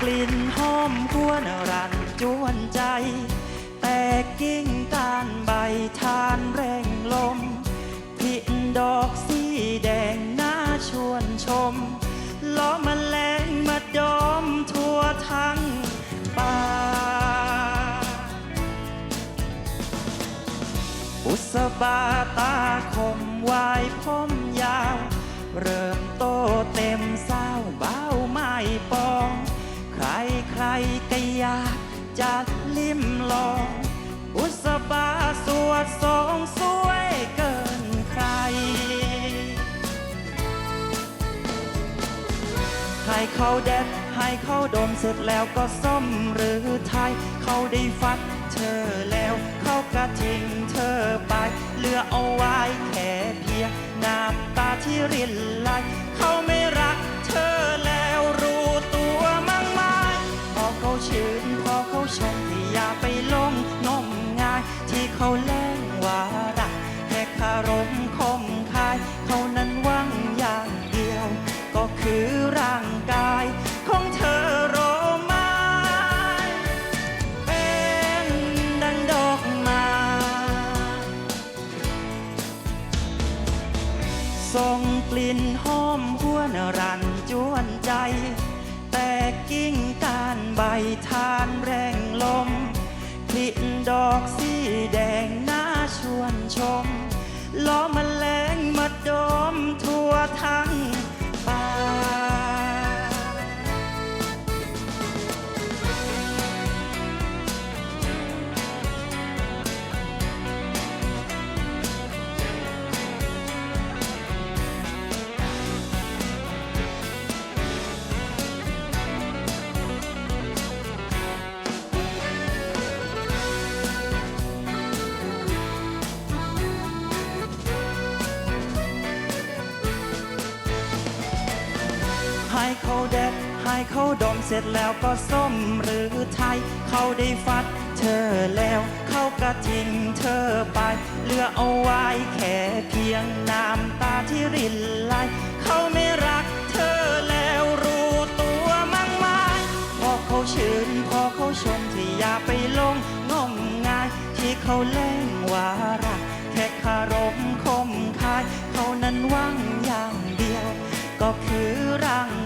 กลิ่นหอมควนรันจวนใจ แต่กิ่งการใบทานแรงลมพินดอกสีแดงน่าชวนชมล้อมแมลงมาดอมทั่วทั้งป่าอุสบาตาคมวายผมยาว เริ่ม อยากจะลิ้มลอง อุสบาสวดทรงสวยเกินใคร ให้เขาแดดให้เขาดมเสร็จแล้วก็ส้มหรือไทย เขาได้ฟัดเธอแล้ว เขากระทิ้งเธอไป เหลือเอาไว้แค่เพียงน้ำตาที่ริน เขาแล้งวารักแค่คารมคมคาย เขานั้นหวังอย่างเดียว ก็คือร่างกายของเธอโรไม้เป็นดังดอกไม้ส่งกลิ่นหอมหวนรันจวนใจ แต่กิ่งการใบทานแรงลมกลิ่นดอกสี ชมล้อมมลงมา ให้เขาแดดให้เขาดมเสร็จแล้วก็ส้มหรือไทย เขาได้ฟัดเธอแล้ว เขากระทิ้งเธอไปเหลือเอาไว้แค่เพียงน้ำตาที่รินไหลเขาไม่รักเธอแล้วรู้ตัวมั่งไหมพอเขาชื่นพอเขาชมที่อย่าไปลงงมงาย ที่เขาแล้งวารักแค่คารมคมคาย เขานั้นหวังอย่างเดียว ก็คือร่าง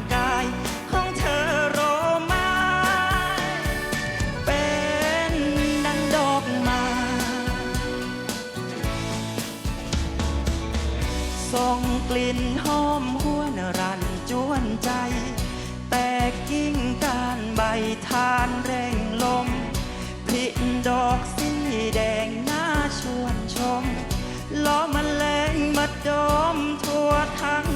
ลิ่นหอมหวนรันจวนใจ แตกกิ่งการใบทานเร่งลมพินดอกสีแดงน่าชวนชมล้อมแมลงมาดมทั่วทั้ง